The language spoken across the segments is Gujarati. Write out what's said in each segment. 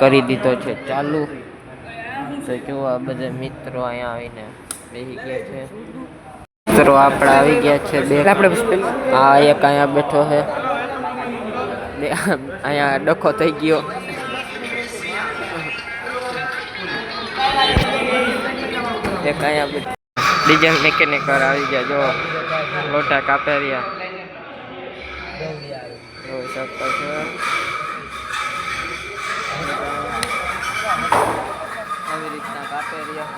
કરી દીધો છે. ચાલુ. તો જો આ બધા મિત્રો અહીંયા આવીને બેસી ગયા છે. મિત્રો આપણે આવી ગયા છે બે. આપણે આ એક અહીંયા બેઠો છે. બે અહીંયા ડખો થઈ ગયો. એક અહીંયા ડિઝાઇન ડીઝલ મેકેનિકર આવી ગયા. જો લોટા કાપે રહ્યા જોઈ શકો છો આવી રીતના કાપે રહ્યા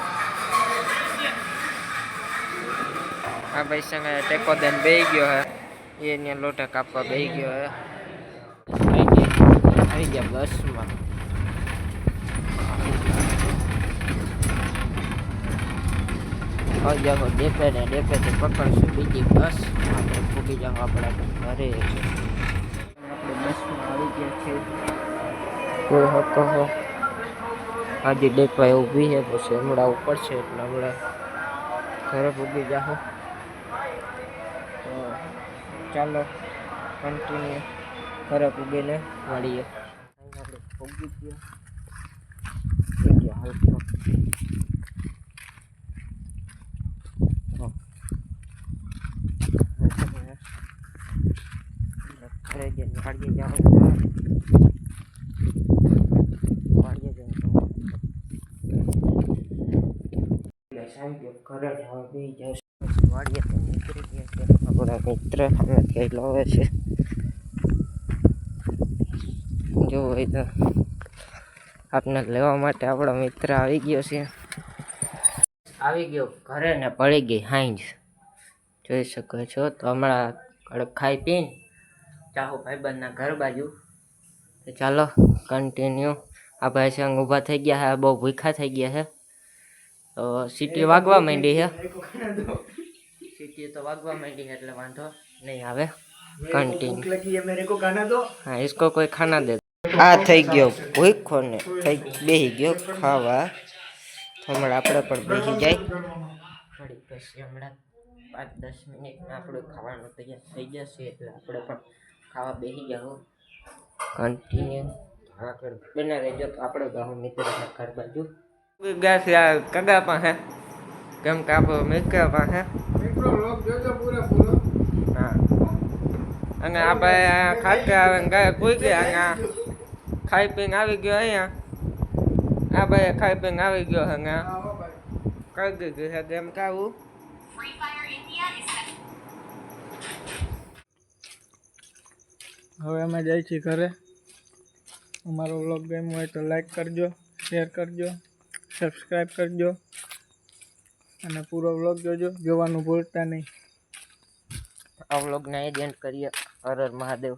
આ ભાઈ સંગે ટેકો દઈને બેહી ગયો હે એ અહીંયા લોટા કાપવા બેહી ગયો હે આવી ગયા આવી ગયા બસમાં આવી જાઓ ડેપે ને ડેપેથી પકડશું બીજી બસ આપણે પૂગી જાઓ આપણે ઘરે આપણે બસમાં આવી ગયા છે. કોઈ હકો હો આજે ડેપા ઊભી છે પછી હમણાં ઉપર છે એટલે હમણાં ઘરે પૂગી જાઓ તો ચાલો કન્ટિન્યુ ઘરે પૂગીને મળીએ. પૂગી ગયા થઈ ગયા હાલ તો. ઘરે જઈને વાડીએ જાઉં વાડીએ જઈને ઘરે જવા વાડીએ તો આપણા મિત્ર અમે લાવે છે. જો હોય તો આપને લેવા માટે આપણો મિત્ર આવી ગયો છે. આવી ગયો, ઘરે ને પડી ગઈ હાંજ જોઈ શકો છો, તો હમણાં કડક ખાઈ પીને ચાહો ભાઈબંધના ઘર બાજુ તો ચાલો કન્ટિન્યુ આ ભાઈ સંગ ઊભા થઈ ગયા છે બહુ ભૂખા થઈ ગયા છે તો સીટી વાગવા માંડી છે સીટી તો વાગવા માંડી છે એટલે વાંધો નહીં આવે કન્ટિન્યુ लगी है मेरे को गाना दो હા इसको કોઈ ખાના દે આ થઈ ગયો ભૂખો ને થઈ બેસી ગયો ખાવા તો હમણાં આપણે પણ બેસી જાય થોડીક પછી હમણાં પાંચ દસ મિનિટમાં આપણું ખાવાનું તૈયાર થઈ જશે એટલે આપણે પણ ખાવા બેસી જાઓ. કન્ટિન્યુ આગળ બના રહેજો તો આપણે ગાઉં મિત્ર ઘર બાજુ. ગયા છે આ કગા પાસે કેમ કે આપણો મિત્ર પાસે હા. અને આપણે ખાતે આવે ગાય કોઈ ગયા અહીંયા ખાઈ પીને આવી ગયો અહીંયા. આ ભાઈ ખાઈ પીને આવી ગયો હે અહીંયા કરી દીધું છે કેમ કે આવું હવે અમે જઈએ છીએ ઘરે. અમારો વ્લોગ ગેમ હોય તો લાઈક કરજો શેર કરજો સબસ્ક્રાઈબ કરજો. અને પૂરો વ્લોગ જોજો, જોવાનું ભૂલતા નહીં. આ વ્લોગને એજ એન્ડ કરીએ. હર હર મહાદેવ.